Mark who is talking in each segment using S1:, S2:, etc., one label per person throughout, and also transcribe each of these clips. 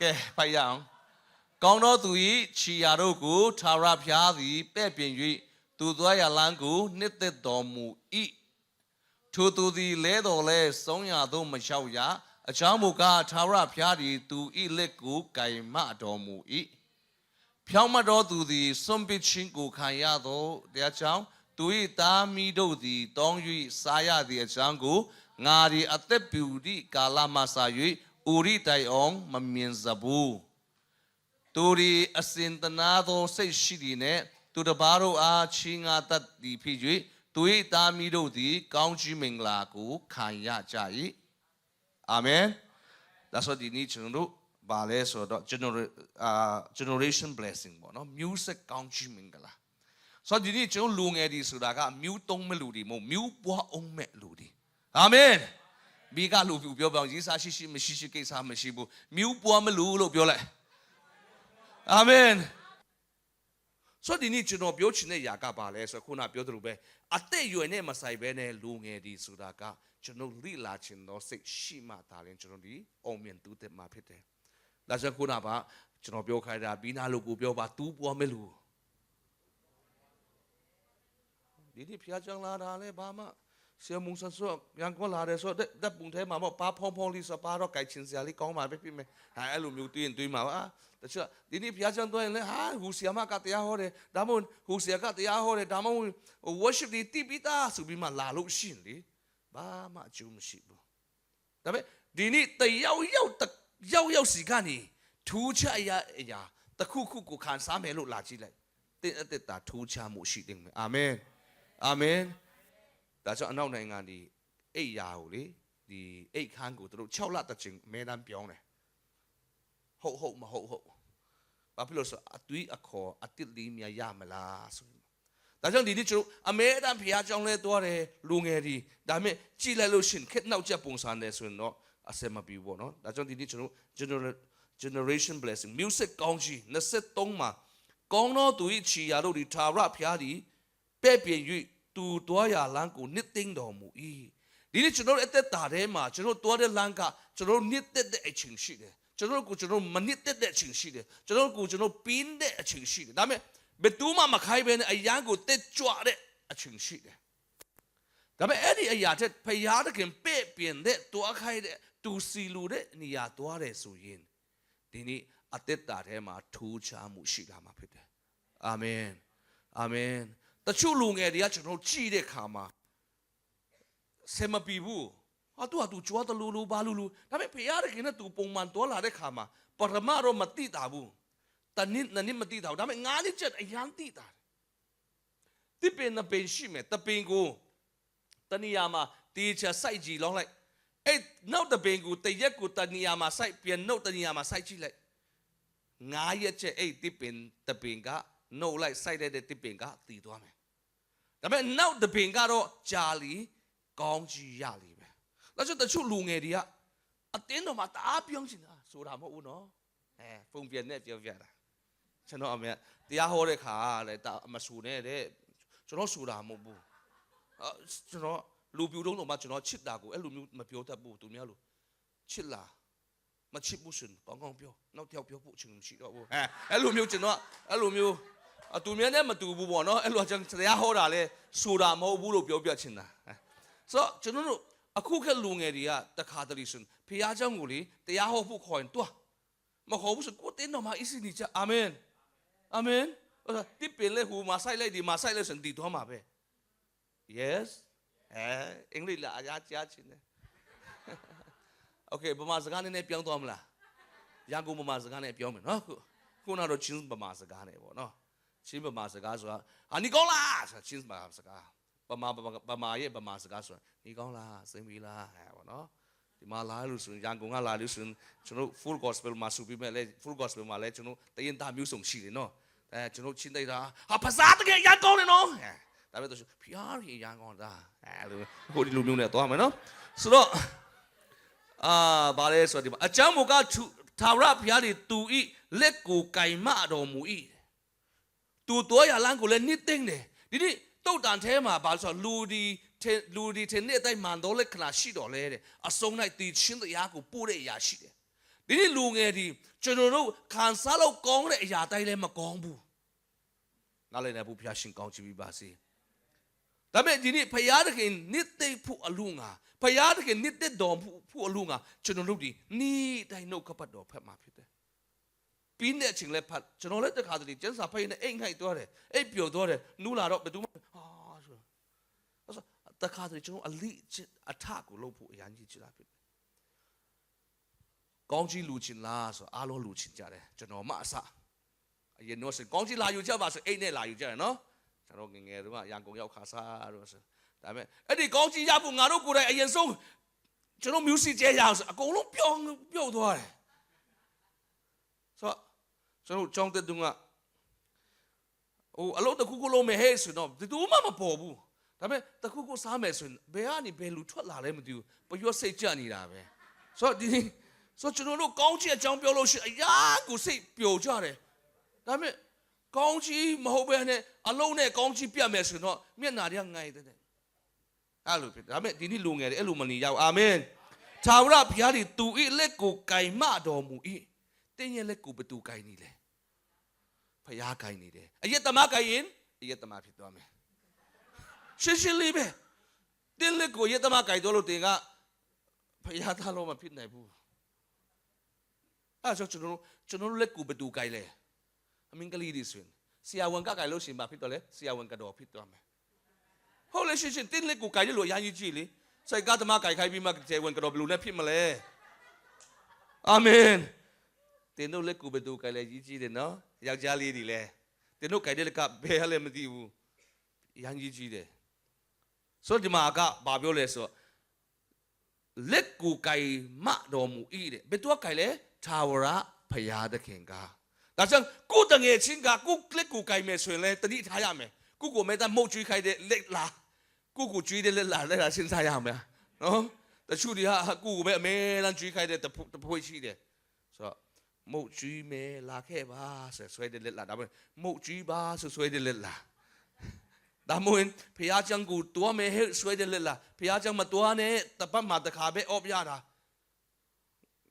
S1: ကဲဖိုက်ရအောင်ကောင်းသောသူ၏ခြီရာတို့ကိုသာရဖျားသည်ပဲ့ပြင်၍သူသွားရလန်းကိုနှစ်သက်တော်မူ၏ထိုသူသည်လဲတော်လဲဆုံးရသောမလျှောက်ရအချောင်းမူကားသာရဖျားသည်သူ၏လက်ကိုကင်မတော်မူ၏ဖြောင်းမတော်သူသည်စွန့်ပစ်ခြင်းကိုခံရသောတရားကြောင့်သူ၏သားမီးတို့သည်တောင်း၍စားရသည့်အကြောင်းကိုငါသည်အသက်ပြူသည့်ကာလမှစ၍ ဥရိတိုင်အောင်မမြင်စဘူးသူဒီအစင်တနာသောစိတ်ရှိသည်နဲ့သူတစ်ပါးတို့အားချင်းငါတတ်သည်ဖြစ်၍သူ၏သားမီးတို့သည် ကောင်းချီးမင်္ဂလာကိုခံရကြ၏အာမင်ဒါဆိုဒီနေ့ကျွန်တော်တို့ဘာလဲဆိုတော့ gener- အာ generation blessing ပေါ့နော် music ကောင်းချီးမင်္ဂလာဆိုတော့ဒီနေ့ကျွန်တော်လူငယ်ဒီဆိုတာကမြူးသုံးမဲ့လူဒီမဟုတ်မြူးပွားအောင်မဲ့လူဒီအာမင် မိကလူပြူပြောပြောရေးစားရှိရှိမရှိရှိကိစ္စမရှိဘူးမြူးပွားမလူလို့ပြောလိုက်အာမင်ဆိုတော့ဒီနေ့ကျွန်တော်ပြောချင်တဲ့ຢာကပါလဲဆိုတော့ခုနပြောသလိုပဲအသက်အရွယ်နဲ့မဆိုင်ဘဲနဲ့လူငယ်ဒီဆိုတာကကျွန်တော်လိလာချင်သောစိတ်ရှိမှသာလျှင်ကျွန်တော်ဒီအောင်မြင်တူးတဲ့မှာဖြစ်တယ်။ဒါကြောင့်ခုနကကျွန်တော်ပြောခိုင်းတာဘီနာလို့ကိုပြောပါတူးပွားမဲ့လူဒီနေ့ဖျားကြောင်လာတာလဲဘာမှ ဆရာမုံဆန်ဆော့ရန်ကွန်လာတယ်ဆိုတော့တပ်ပုံထဲမှာပေါ့ပါဖုံဖုံလေးဆိုပါတော့ကြိုက်ချင်စရာလေးကောင်းပါပဲဖြစ်မယ်ဟာအဲ့လိုမျိုးတွေးရင်တွေးမှာပါတချို့ဒီနေ့ဖျားကြောင်တော့ရင်လဲဟာဟူဆီယာမကတရားဟောတယ်ဒါမှမဟုတ်ဟူဆီယာကတရားဟောတယ်ဒါမှမဟုတ် worship ဒီတိပိတာဆိုပြီးမှလာလို့ရှိရင်လေဘာမှအကျိုးမရှိဘူးဒါပေမဲ့ဒီနေ့တယောက်ယောက်တယောက်ယောက်စီကနေထူးခြားအရာအရာတစ်ခုခုကိုခံစားမယ်လို့လာကြည့်လိုက်တင်းအသက်တာထူးခြားမှုရှိတယ်အာမင်အာမင် ဒါကြောင့်အနောက်နိုင်ငံဒီအိတ်ရာကိုလေဒီအိတ်ခန်းကိုသူတို့6လတစ်ချိန်မဲတမ်းပြောင်းတယ်ဟုတ်ဟုတ်မဟုတ်ဟုတ်ဘာဖြစ်လို့ဆိုအသွေးအခေါ်အတစ်လေးမြရမလားဆိုရင်ဒါကြောင့်ဒီနေ့ကျွန်တော်အမဲတမ်းဖျားကြောင်းလဲသွားတယ်လူငယ်ဒီဒါပေမဲ့ကြည်လိုက်လို့ရှရင်ခက်နောက်ချက်ပုံစံတယ်ဆိုရင်တော့အစမပြဘူးပေါ့နော်ဒါကြောင့်ဒီနေ့ကျွန်တော် general generation blessing music ကောင်းကြီး23မှာကောင်းသောသူ၏ခြီရာတို့ဒီသာရဖျားသည်ပဲ့ပြင်၍ သူသွားရလမ်းကိုနှစ်သိမ့်တော်မူ၏ဒီနေ့ကျွန်တော်တို့အသက်တာထဲမှာကျွန်တော်တို့သွားတဲ့လမ်းကကျွန်တော်တို့နှစ်သက်တဲ့အချိန်ရှိတယ်ကျွန်တော်တို့ကိုကျွန်တော်တို့မနှစ်သက်တဲ့အချိန်ရှိတယ်ကျွန်တော်တို့ကိုကျွန်တော်ပင်းတဲ့အချိန်ရှိတယ်ဒါပေမဲ့ဘယ်သူမှမခိုင်းဘဲနဲ့အရန်ကိုတက်ကြွတဲ့အချိန်ရှိတယ်ဒါပေမဲ့အဲ့ဒီအရာတဲ့ဖယားတခင်ပဲ့ပြင်တဲ့တွားခိုင်းတဲ့သူစီလူတဲ့နေရာသွားတယ်ဆိုရင်ဒီနေ့အသက်တာထဲမှာထူးခြားမှုရှိလာမှာဖြစ်တယ်အာမင်အာမင် တချို့လူငယ်တွေကကျွန်တော်ကြည့်တဲ့ခါမှာဆင်မပီဘူးဟာသူကသူကြွားတလူလူဘာလူလူဒါပေမဲ့ဖယားတခင်နဲ့သူပုံမှန်တော်လာတဲ့ခါမှာပရမတော့မတိတာဘူးတနစ်နနစ်မတိတာဘူးဒါပေမဲ့ငါးနှစ်ချက်အရန်တိတာတယ်တိပင်နပင်ရှိမယ်တပင်ကိုတဏီယာမှာတီချာစိုက်ကြည့်လောင်းလိုက်အဲ့နောက်တပင်ကိုတရက်ကိုတဏီယာမှာစိုက်ပြန်နှုတ်တဏီယာမှာစိုက်ကြည့်လိုက်ငါးရက်ချက်အဲ့တိပင်တပင်က နှုတ်လိုက်စိုက်တဲ့တိပင်ကတည်သွားမယ်ဒါပေမဲ့နောက်တပင်ကတော့ကြာလီကောင်းကြီးရလီပဲဒါကြောင့်တချို့လူငယ်တွေကအတင်းတော်မှာတအားပြောင်းချင်တာဆိုတာမဟုတ်ဘူးနော်အဲဖုန်ပြန်နဲ့ပြောပြတာကျွန်တော်အမေတရားဟောတဲ့ခါလည်းဒါမဆူနဲ့တဲ့ကျွန်တော်ဆိုတာမဟုတ်ဘူးအဲကျွန်တော်လူပြူတုံးတော့မှကျွန်တော်ချစ်တာကိုအဲ့လိုမျိုးမပြောတတ်ဘူးသူများလို့ချစ်လားမချစ်ဘူးရှင်ကောင်းကောင်းပြောနောက်တစ်ယောက်ပြောဖို့အချိန်မရှိတော့ဘူးအဲအဲ့လိုမျိုးကျွန်တော်အဲ့လိုမျိုး အတူများနဲ့မတူဘူးပေါ့နော်အဲ့လိုကျွန်တော်တရားဟောတာလဲဆိုတာမဟုတ်ဘူးလို့ပြောပြချင်တာအဲဆိုတော့ကျွန်တော်တို့အခုခက်လူငယ်တွေကတခါတလေရှင်ဖះเจ้าကိုလေတရားဟောဖို့ခေါ်ရင်တွားမခေါ်ဘူးဆိုကိုတင်းတော်မှာအစ်စနီချာအာမင်အာမင်အဲ့ဒါတိပင်လေဟူမှာဆိုင်လိုက်ဒီမှာဆိုင်လိုက်စင်တီတော်မှာပဲ yes အဲအင်္ဂလိပ်လာအရာကြားချင်တယ် Okay ဗမာစကားနည်းနည်းပြောင်းသွားမလားရန်ကုန်ဗမာစကားနဲ့ပြောမယ်နော်ခုခုနတော့ချင်းဗမာစကားနဲ့ပေါ့နော် ချင်းဗမာစကားဆိုတာဟာနီကောလာဆိုတာချင်းဗမာစကားဗမာဗမာရဲ့ဗမာစကားဆိုတာနီကောလာစင်ပြီလားဟဲ့ပေါ့နော်ဒီမှာလာလို့ဆိုရင်ရန်ကုန်ကလာလို့ဆိုရင်ကျွန်တော် full gospel မှာစုပြီးမဲ့လဲ full gospel မှာလဲကျွန်တော်တရင်သားမျိုးစုံရှိတယ်နော်အဲကျွန်တော်ချင်းတိုက်တာဟာဖစားတကယ်ရန်ကောင်းတယ်နော်ဒါပဲတော့ဖျားရရန်ကောင်းတာအဲလိုဟိုဒီလူမျိုးနဲ့သွားမယ်နော်ဆိုတော့အာဗါလဲဆိုတော့ဒီမှာအချမ်းမကသူသာရဘုရားတွေသူဤလက်ကိုကင်မတော်မူ၏ သူတော်ရလန်းကိုလည်းနှစ်သိမ့်တယ်ဒီနေ့တုတ်တန်ထဲမှာဗါလို့ဆိုတော့လူဒီထဲလူဒီထဲနဲ့အတိုင်းမှန်တော်လက်ခဏရှိတော်လဲတဲ့အစုံ၌တည်ချင်းတရားကိုပို့တဲ့အရာရှိတယ်ဒဒီနေ့လူငယ်ဒီကျွန်တော်တို့ခံစားလို့ကောင်းတဲ့အရာတိုင်းလည်းမကောင်းဘူးနားလည်နေဘူးဖျားရှင်ကောင်းချီးပြီးပါစေဒါပေမဲ့ဒီနေ့ဖျားသခင်နှစ်သိမ့်ဖို့အလို့ငါဖျားသခင်နှစ်သိမ့်တော်ဖို့အလို့ငါကျွန်တော်တို့ဒီနေ့တိုင်းနှုတ်ကပတ်တော်ဖက်မှာဖြစ်တယ် ပြီးတဲ့အချိန်လဲဖတ်ကျွန်တော်လည်းတခါတလေကျန်းစာဖိုင်နဲ့အိတ်ငိုက်သွားတယ်အိတ်ပျော်သွားတယ်နူးလာတော့ဘယ်သူမှဟာဆိုတော့ဆိုတခါတလေကျွန်တော်အလိအထကိုလုပ်ဖို့အရင်ကြီးချလာဖြစ်တယ်ကောင်းကြီးလူချင်းလားဆိုအားလုံးလူချင်းကြတယ်ကျွန်တော်မှအစအရင်တော့ဆိုကောင်းကြီးလာယူကြပါဆိုအိတ်နဲ့လာယူကြတယ်နော်ကျွန်တော်ငယ်ငယ်တုန်းကရန်ကုန်ရောက်ခါစားတော့ဆိုဒါပေမဲ့အဲ့ဒီကောင်းကြီးရဖို့ငါတို့ကိုယ်တိုင်အရင်ဆုံးကျွန်တော် music ကျဲရအောင်ဆိုအကုန်လုံးပျော်ပျော်သွားတယ်ဆိုတော့ ကျွန်တော်ကြောင်းတဲ့တုန်းကဟိုအလုပ်တစ်ခုခုလုံးမယ်ဟဲ့ဆိုတော့ဒီတူမှမပေါ်ဘူးဒါပေမဲ့တစ်ခုခုစားမယ်ဆိုရင်ဘယ်ကနေဘယ်လူထွက်လာလဲမသိဘူးပျော်စိတ်ကြနေတာပဲဆိုတော့ဒီဆိုတော့ကျွန်တော်တို့ကောင်းချီအကြောင်းပြောလို့ရှိရင်အရာကိုစိတ်ပျော်ကြတယ်ဒါပေမဲ့ကောင်းချီမဟုတ်ဘဲနဲ့အလုံးနဲ့ကောင်းချီပြတ်မယ်ဆိုတော့မျက်နာတွေကငိုင်တဲ့အဲ့လိုဖြစ်ဒါပေမဲ့ဒီနေ့လူငယ်တွေအဲ့လိုမနေရဘူးအာမင်သာဝရဘုရားဒီသူဤလက်ကိုကင်မတော်မူ၏တင်းရဲ့လက်ကိုဘသူကင်နေလဲ ဖျားကင်နေတယ်အယက်သမားကင်ရင်အယက်သမားဖြစ်သွားမယ်ရှင်းရှင်းလေးပဲတင်းလက်ကိုအယက်သမားကင်တော့လို့တင်ကဖျားသားလို့မဖြစ်နိုင်ဘူးအဲ့ဆိုကျွန်တော်တို့ကျွန်တော်တို့လက်ကိုဘသူကင်လဲအမင်္ဂလိဒီဆိုရင်ဆရာဝန်ကကင်လို့ရှင်ပါဖြစ်တော့လေဆရာဝန်ကတော့ဖြစ်သွားမယ်ဟုတ်လေရှင်းရှင်းတင်းလက်ကိုကင်ရလို့အရင်ကြီးကြည့်လေစိတ်ကသမားကင်ခိုင်းပြီးမှဆရာဝန်ကတော့ဘယ်လိုနဲ့ဖြစ်မလဲအာမင်တင်းတို့လက်ကိုဘသူကင်လဲကြီးကြီးတယ်နော် ယောက်ျားလေးတွေလဲတင်းတို့ကင်တဲ့လက်ကဘယ်ဟလဲမသိဘူးအရင်ကြီးကြီးတယ်ဆိုတော့ဒီမှာကဘာပြောလဲဆိုတော့လက်ကိုကင်မတော်မူ၏တဲ့ဘယ်တော့ကင်လဲသာဝရဖရာသခင်ကဒါကြောင့်ကိုယ်တငယ်ချင်းကကိုယ်လက်ကိုကင်မယ်ဆိုရင်လဲတတိထားရမယ်ကိုကိုမဲတမုတ်ကျွေးခိုင်းတဲ့လက်လားကိုကိုကျွေးတဲ့လက်လားလက်လားစဉ်းစားရမယ်နော်တချို့တွေကကိုကိုပဲအမဲလမ်းကျွေးခိုင်းတဲ့တဖွေးရှိတယ်ဆိုတော့ မုတ်ကြီးမဲလာခဲ့ပါဆိုဆွဲတယ်လက်လာဒါပေမဲ့မုတ်ကြီးပါဆိုဆွဲတယ်လက်လာဒါမွင်ဖះချံကိုတွားမဲဟဲဆွဲတယ်လက်လာဖះချံမတွားနဲ့တပတ်မှာတခါပဲအော့ပြတာ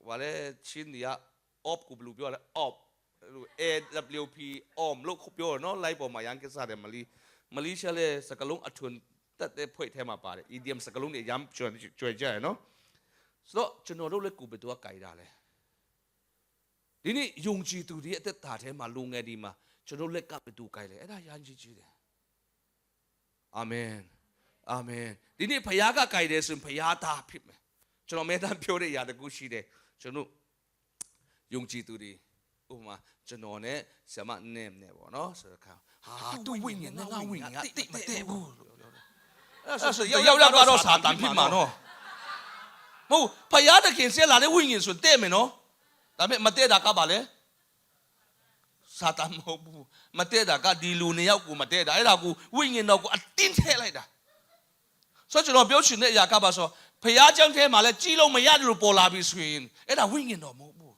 S1: ဝါလဲချင်းရအော့ကိုဘလူပြောလဲအော့ AWP အော့လို့ခုပြောနော် live ပေါ်မှာရန်ကစားတယ်မလီမလေးရှားလဲစကလုံးအထွန်းတက်တဲ့ဖွဲ့ထဲမှာပါတယ် EDM စကလုံးတွေရမ်းကျွဲကျွဲကြရနော်ဆိုတော့ကျွန်တော်တို့လည်းကိုဘယ်သူကကြိုက်တာလဲ ဒီနေ့ယုံကြည်သူတွေအသက်တာထဲမှာလူငယ်ဒီမှာကျွန်တော်လက်ကဘယ်သူကြိုက်လဲအဲ့ဒါရမ်းကြီးကြီးတယ်အာမင်အာမင်ဒီနေ့ဖခင်ကကြိုက်တယ်ဆိုရင်ဖခင်သားဖြစ်မယ်ကျွန်တော်မဲသားပြောတဲ့အရာတကူရှိတယ်ကျွန်တော်ယုံကြည်သူတွေဥပမာကျွန်တော်နဲ့ဆရာမနဲ့နဲ့ပေါ့နော်ဆိုတော့ခါဟာသူဝိညာဉ်နဲ့ငါဝိညာဉ်ကတိတ်မတည့်ဘူးအဲ့ဆိုဆိုရောက်ရောက်တော့စာတန်ဖြစ်မှာနော်မဟုတ်ဖယားတခင်ဆက်လာတဲ့ဝိညာဉ်ဆိုတဲ့မယ်နော် ဒါပေမဲ့မတည့်တာကပါလေစာတန်မဟုတ်ဘူးမတည့်တာကဒီလူနှစ်ယောက်ကိုမတည့်တာအဲ့ဒါကိုဝိညာဉ်တော်ကိုအတင်းထည့်လိုက်တာဆိုကျွန်တော်ပြောချင်တဲ့အရာကပါဆိုဖယားကျမ်းထဲမှာလဲကြီးလို့မရတယ်လို့ပေါ်လာပြီဆိုရင်အဲ့ဒါဝိညာဉ်တော်မဟုတ်ဘူး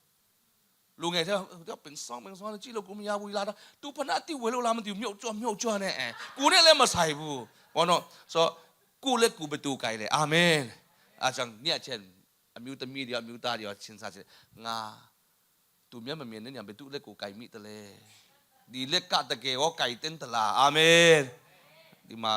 S1: လူငယ်တဲ့ပင်ဆောင်ပင်ဆောင်ကြီးလို့ကိုမရဘူးလာတာသူဖနာတိဝဲလို့လာမသိဘူးမြုပ်ကြွမြုပ်ကြွနဲ့အဲကိုနဲ့လည်းမဆိုင်ဘူးဘောနော်ဆိုကိုလည်းကိုဘတူကြိုင်လေအာမင်အားကြောင့်ညက်ချက်အမျိုးသမီးတွေအမျိုးသားတွေချင်းစားချက်ငါ သူမျက်မမြင်တဲ့ညဘတူလက်ကိုကြိုင်မိတယ်လေဒီလက်ကတကယ်ရောကြိုင်တင်တလားအာမင်ဒီမှာ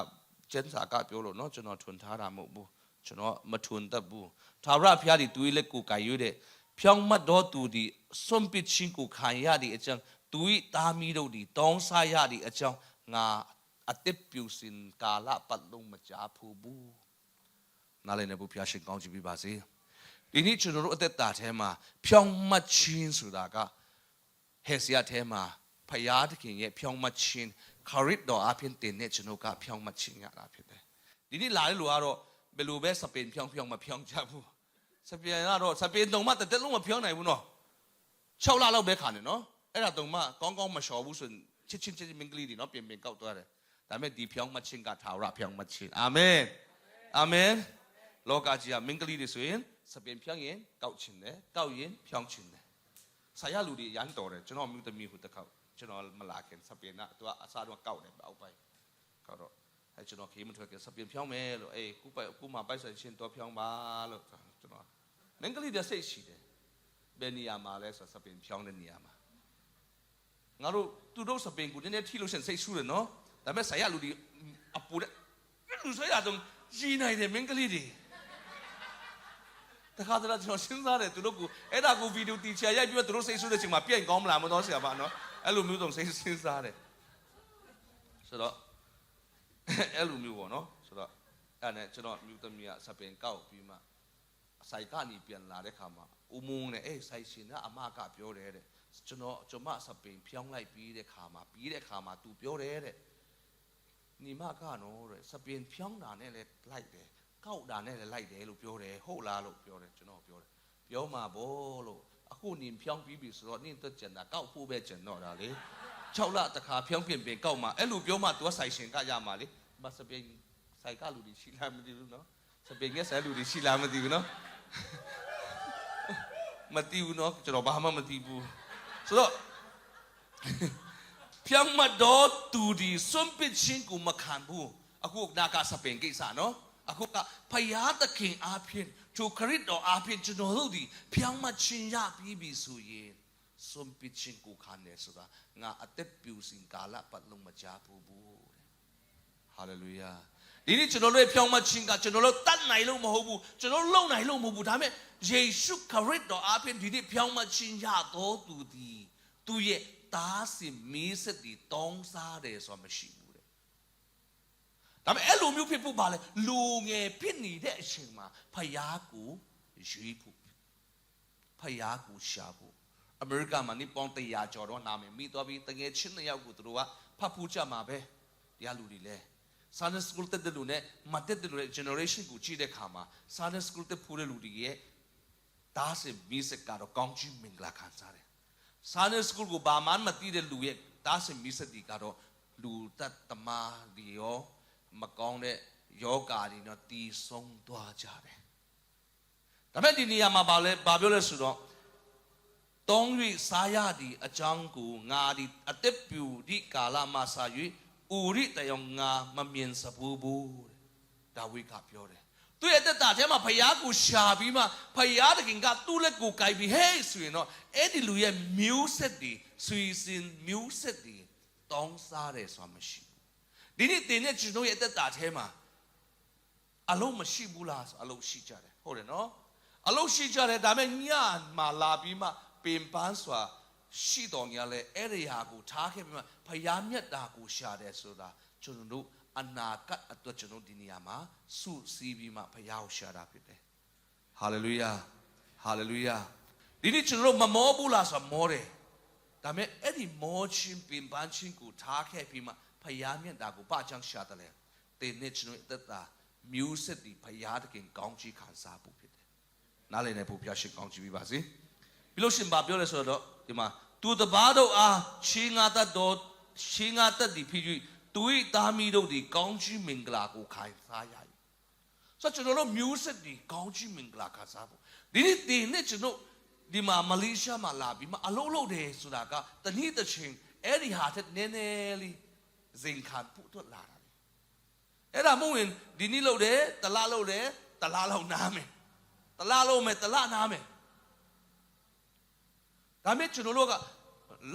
S1: ကျန်းစာကပြောလို့နော်ကျွန်တော်ထွန်ထားတာမဟုတ်ဘူးကျွန်တော်မထွန်တတ်ဘူးသာရဖျားဒီတွေးလက်ကိုကြိုင်ရွတဲ့ဖြောင်းမတ်တော်သူဒီစွန့်ပစ်ခြင်းကိုခံရသည့်အကြောင်းသူ၏သားမီးတို့ဒီတောင်းစားရသည့်အကြောင်းငါအသက်ပြူစင်ကာလပတ်လုံးမကြားဘူးဘူးနားလည်နေဖို့ဖျားရှင်ကောင်းချီးပေးပါစေ ဒီနေ့ကျွန်တော်တို့အသက်တာထဲမှာဖြောင်းမတ်ခြင်းဆိုတာကဟေစရာထဲမှာဖယားသခင်ရဲ့ဖြောင်းမတ်ခြင်းခရစ်တော်အဖင်တင်တဲ့ကျွန်တော်ကဖြောင်းမတ်ခြင်းရတာဖြစ်တယ်ဒီနေ့လာတဲ့လူကတော့ဘယ်လိုပဲစပင်ဖြောင်းဖြောင်းမဖြောင်းကြဘူးစပင်ကတော့စပင်တုံမတစ်သက်လုံးမဖြောင်းနိုင်ဘူးနော်6လလောက်ပဲခါနေနော်အဲ့ဒါတုံမကောင်းကောင်းမလျှော်ဘူးဆိုချစ်ချင်းချစ်မင်္ဂလိတွေနော်ပြင်ပြင်ကောက်သွားတယ်ဒါပေမဲ့ဒီဖြောင်းမချင်းကထာဝရဖြောင်းမချင်းအာမင်အာမင်လောကကြီးကမင်္ဂလိတွေဆိုရင် စပင်ဖြောင်းရင်ကောက်ချင်တယ်ကောက်ရင်ဖြောင်းချင်တယ်ဆာရလူတွေရမ်းတော်တယ်ကျွန်တော်မြို့သမီးဟိုတစ်ခေါက်ကျွန်တော်မလာခင်စပင်ကသူကအစားတော့ကောက်တယ်အောက်ပိုင်းကောက်တော့အဲကျွန်တော်ခေးမထွက်ခင်စပင်ဖြောင်းမယ်လို့အေးခုပိုက်ခုမှပိုက်ဆိုင်ရှင်တော့ဖြောင်းပါလို့ကျွန်တော်မင်္ဂလိတွေစိတ်ရှိတယ်ဘယ်နေရာမှာလဲဆိုတော့စပင်ဖြောင်းတဲ့နေရာမှာငါတို့သူတို့စပင်ကိုနည်းနည်းထိလို့ရှရင်စိတ်ဆူတယ်နော်ဒါပေမဲ့ဆိုင်ရလူဒီအပူတဲ့လူဆိုရတော့ကြီးနိုင်တယ်မင်းကလေးတွေ တခါတည်းကျွန်တော်စဉ်းစားတယ်သူတို့ကအဲ့ဒါကိုဗီဒီယိုတီချာရိုက်ပြီးတော့သူတို့စိတ်ဆူတဲ့ချိန်မှာပြိုင်ကောင်းမလားမတော်ဆရာပါနော်အဲ့လိုမျိုးတော့စိတ်စဉ်းစားတယ်ဆိုတော့အဲ့လိုမျိုးပေါ့နော်ဆိုတော့အဲ့ဒါနဲ့ကျွန်တော်မြူသမီးကစပင်ကောက်ပြီးမှဆိုင်ကနေပြန်လာတဲ့ခါမှာဦးမုန်းနဲ့အေးဆိုင်ရှင်ကအမကပြောတယ်တဲ့ကျွန်တော်ကျွန်မစပင်ဖြောင်းလိုက်ပြီးတဲ့ခါမှာပြီးတဲ့ခါမှာ तू ပြောတယ်တဲ့ညီမကနော်တဲ့စပင်ဖြောင်းတာနဲ့လည်းလိုက်တယ် ကောက်တာနဲ့လည်းလိုက်တယ်လို့ပြောတယ်ဟုတ်လားလို့ပြောတယ်ကျွန်တော်ပြောတယ်ပြောမှာဗောလို့အခုနင်ဖြောင်းပြီးပြီဆိုတော့နင်တက်ကျန်တာကောက်ဖို့ပဲကျန်တော့တာလေ6လတခါဖြောင်းပြင်ပင်ကောက်မှာအဲ့လိုပြောမှ तू ကဆိုင်ရှင်ကရမှာလေမစပင်ဆိုင်ကလူတွေရှိလားမသိဘူးနော်စပင်ကဆိုင်လူတွေရှိလားမသိဘူးနော်မသိဘူးနော်ကျွန်တော်ဘာမှမသိဘူးဆိုတော့ဖြမ်းမတော်သူဒီစွန့်ပစ်ခြင်းကိုမခံဘူးအခုနာကစပင်ကိစ္စနော် အခုကဖယားသခင်အားဖြင့်သူခရစ်တော်အားဖြင့်ကျွန်တော်တို့ဒီဖြမ်းမခြင်းရပြီးပြီဆိုရင်စွန့်ပစ်ခြင်းကိုခံနေဆိုတာငါအသက်ပြူစင်ကာလပတ်လုံးမကြဘူးဘူးတဲ့ဟာလေလုယာဒီနေ့ကျွန်တော်တို့ရဲ့ဖြောင်းမခြင်းကကျွန်တော်တို့တတ်နိုင်လို့မဟုတ်ဘူးကျွန်တော်တို့လုံနိုင်လို့မဟုတ်ဘူးဒါပေမဲ့ယေရှုခရစ်တော်အားဖြင့်ဒီနေ့ဖြောင်းမခြင်းရတော်သူသည်သူရဲ့သားစင်မီးဆက်ဒီတောင်းစားတယ်ဆိုတာမရှိဘူးတဲ့ ဒါပေမဲ့အဲ့လိုမျိုးဖြစ်ဖို့ပါလေလူငယ်ဖြစ်နေတဲ့အချိန်မှာဖယားကိုရွေးဖို့ဖယားကိုရှာဖို့အမေရိကန်မှာနေပေါင်း100ကျော်တော့နာမည်မိသွားပြီးတကယ်ချင်းနှစ်ယောက်ကိုသူတို့ကဖတ်ဖို့ကြမှာပဲတရားလူတွေလဲ Sunday school တက်တဲ့လူနဲ့မတက်တဲ့လူရဲ့ generation ကိုကြည့်တဲ့အခါမှာ Sunday school တက်ဖို့တဲ့လူတွေရဲ့ဒါစင်မီးစက်ကတော့ကောင်းချီးမင်္ဂလာခံစားတယ် Sunday school ကိုဘာမှမသိတဲ့လူရဲ့ဒါစင်မီးစက်ဒီကတော့လူသက်သမားဒီရော မကောင်းတဲ့ယောဂါတွေတော့တီးဆုံးသွားကြတယ်ဒါပေမဲ့ဒီနေရာမှာဘာလဲဘာပြောလဲဆိုတော့တောင်း၍စားရသည့်အကြောင်းကိုငါဒီအသက်ပြူဒီကာလမှာစာ၍ဥရိတယောငါမမြင်စဘူးဘူးတဲ့ဒါဝိကပြောတယ်သူရဲ့အသက်တာထဲမှာဖယားကိုရှာပြီးမှဖယားတခင်ကသူ့လက်ကိုကိုက်ပြီးဟေးဆိုရင်တော့အဲ့ဒီလူရဲ့မျိုးဆက်တွေဆွေစဉ်မျိုးဆက်တွေတောင်းစားတယ်ဆိုတာမရှိဘူး ဒီနေ့တင်တဲ့ကျွန်တော်ရဲ့အသက်တာထဲမှာအလုံးမရှိဘူးလားဆိုအလုံးရှိကြတယ်ဟုတ်တယ်နော်အလုံးရှိကြတယ်ဒါပေမဲ့ညမှာလာပြီးမှပင်ပန်းစွာရှိတော်ညာလဲအဲ့ဒီဟာကိုထားခဲ့ပြီးမှဖယားမြတ်တာကိုရှာတယ်ဆိုတာကျွန်တော်တို့အနာဂတ်အတွက်ကျွန်တော်ဒီနေရာမှာစုစည်းပြီးမှဖယားကိုရှာတာဖြစ်တယ်ဟာလေလုယာဟာလေလုယာဒီနေ့ကျွန်တော်တို့မမောဘူးလားဆိုတော့မောတယ်ဒါပေမဲ့အဲ့ဒီမောချင်းပင်ပန်းချင်းကိုထားခဲ့ပြီးမှ ဖယားမြတ်တာကိုပချောင်းရှာတယ်လေတင်းနဲ့ကျွန်တော်အသက်တာမျိုးဆက်ဒီဖယားတခင်ကောင်းချီးခံစားဖို့ဖြစ်တယ်နားလည်နေဖို့ဘုရားရှိခိုးကောင်းချီးပေးပါစေပြီးလို့ရှရင်ဘာပြောလဲဆိုတော့ဒီမှာသူတပားတို့အားချင်းငါတတ်တော်ချင်းငါတတ်ဒီဖြစ်၍သူ၏သားမီးတို့ဒီကောင်းချီးမင်္ဂလာကိုခံစားရ၏ဆိုတော့ကျွန်တော်တို့မျိုးဆက်ဒီကောင်းချီးမင်္ဂလာခံစားဖို့ဒီနေ့တင်နဲ့ကျွန်တော်ဒီမှာမလေးရှားမှာလာပြီးမှအလုံးလုံးတယ်ဆိုတာကတနည်းတစ်ချိန်အဲ့ဒီဟာတဲ့နည်းနည်းလေး ဇင်ခံဖို့အတွက်လာတာအဲ့ဒါမဟုတ်ရင်ဒီနေ့လုပ်တယ်တလားလုပ်တယ်တလားလောက်နားမယ်တလားလုပ်မယ်တလားနားမယ်ဒါမဲ့ကျွန်တော်တို့က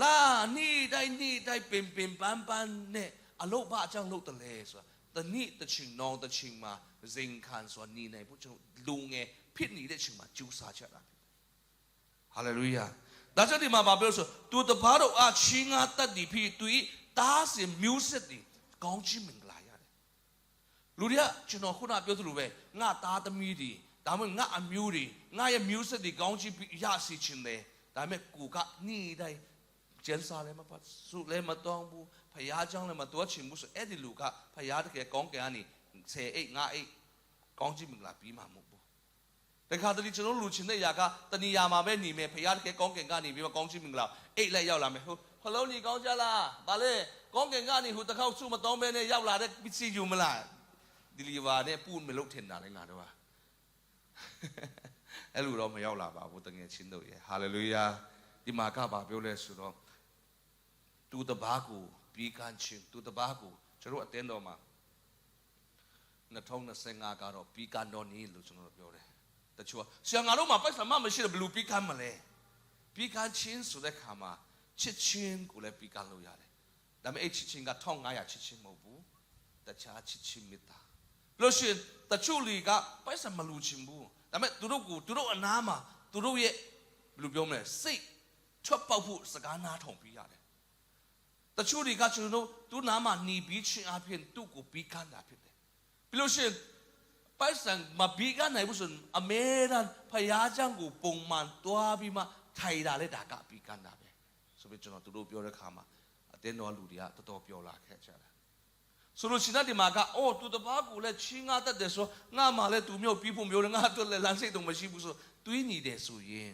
S1: လာနေ့တိုင်းနေ့တိုင်းပင်ပင်ပန်းပန်းနဲ့အလုပ်ဘာအကြောင်းလုပ်တယ်လဲဆိုတာတနည်းတစ်ချိန်နောင်တစ်ချိန်မှာဇင်ခံဆိုတာနေနိုင်ဖို့ကျွန်တော်လူငယ်ဖြစ်နေတဲ့ချိန်မှာကြိုးစားချက်တာဟာလေလုယာ ဒါကြောင့်ဒီမှာဘာပြောဆိုသူတပါးတော့အချင်းငါတတ်ဒီဖြစ်သူတားစင်မျိုးစစ်ဒီကောင်းချီးမင်္ဂလာရတယ်လူတွေကကျွန်တော်ခုနပြောသလိုပဲငါသားသမီးတွေဒါမှမဟုတ်ငါအမျိုးတွေငါရဲ့မျိုးစစ်တွေကောင်းချီးရစီချင်တယ်ဒါပေမဲ့ကိုကနေ့တိုင်းကျန်းစာလည်းမပတ်စုလည်းမတောင်းဘူးဖယားเจ้าလည်းမတော်ချင်ဘူးဆိုအဲ့ဒီလူကဖယားတကယ်ကောင်းကင်ကနေ10အိတ်9အိတ်ကောင်းချီးမင်္ဂလာပြီးမှာမဟုတ်ဘူး တခါတလေကျွန်တော်လူချင်းတဲ့ຢာကတဏီယာမှာပဲနေမယ်ဖယားတကယ်ကောင်းကင်ကနေပြီးတော့ကောင်းချီးမင်္ဂလာအိတ်လိုက်ရောက်လာမယ်ဟုတ်ဟလုံးညီကောင်းကြလားဗာလေကောင်းကင်ကနေဟိုတစ်ခေါက်စုမတောင်းပဲနဲ့ရောက်လာတဲ့ပစ္စည်းယူမလားဒီလီဗာနဲ့ပူမလုပ်ထင်တာလေငါတို့ကအဲ့လိုတော့မရောက်လာပါဘူးတကယ်ချင်းတို့ရဲ့ဟာလေလုယာဒီမှာကပါပြောလဲဆိုတော့သူတပားကိုပြီးကန်းချင်းသူတပားကိုကျွန်တော်အတင်းတော်မှာ2025ကတော့ပြီးကန်းတော်နေလို့ကျွန်တော်ပြောတယ် တချို့ဆရာငါတို့မှာပိုက်ဆံမမရှိတယ်ဘယ်လိုပြီးကန်းမလဲပြီးကန်းချင်းဆိုတဲ့ခါမှာချစ်ချင်းကိုလည်းပြီးကန်းလို့ရတယ်ဒါပေမဲ့အဲ့ချစ်ချင်းက1500ချစ်ချင်းမဟုတ်ဘူးတခြားချစ်ချင်းမေတ္တာလို့ရှိရင်တချို့လူကပိုက်ဆံမလူချင်ဘူးဒါပေမဲ့သူတို့ကိုသူတို့အနားမှာသူတို့ရဲ့ဘယ်လိုပြောမလဲစိတ်ထွက်ပေါက်ဖို့စကားနားထောင်ပြီးရတယ်တချို့တွေကကျွန်တော်တို့သူနားမှာหนีပြီးချင်းအပြင်သူ့ကိုပြီးကန်းတာဖြစ်တယ်ပြီးလို့ရှိရင် ပိုက်ဆံမဘီကနိုင်ဘူးဆိုရင်အမေရန်ဖယားချမ်းကိုပုံမှန်တွားပြီးမှထိုင်တာလေဒါကဘီကန်တာပဲဆိုပြီးကျွန်တော်သူတို့ပြောတဲ့ခါမှာအတင်းတော်လူတွေကတော်တော်ပြောလာခဲ့ကြတယ်ဆိုလို့ရှိရင်ဒီမှာကအော်သူတပားကိုလည်းချင်းငါတတ်တယ်ဆိုငါမှလည်းသူမျိုးပြီးဖို့မျိုးလည်းငါအတွက်လည်းလမ်းစိတ်တော့မရှိဘူးဆိုတွေးနေတယ်ဆိုရင်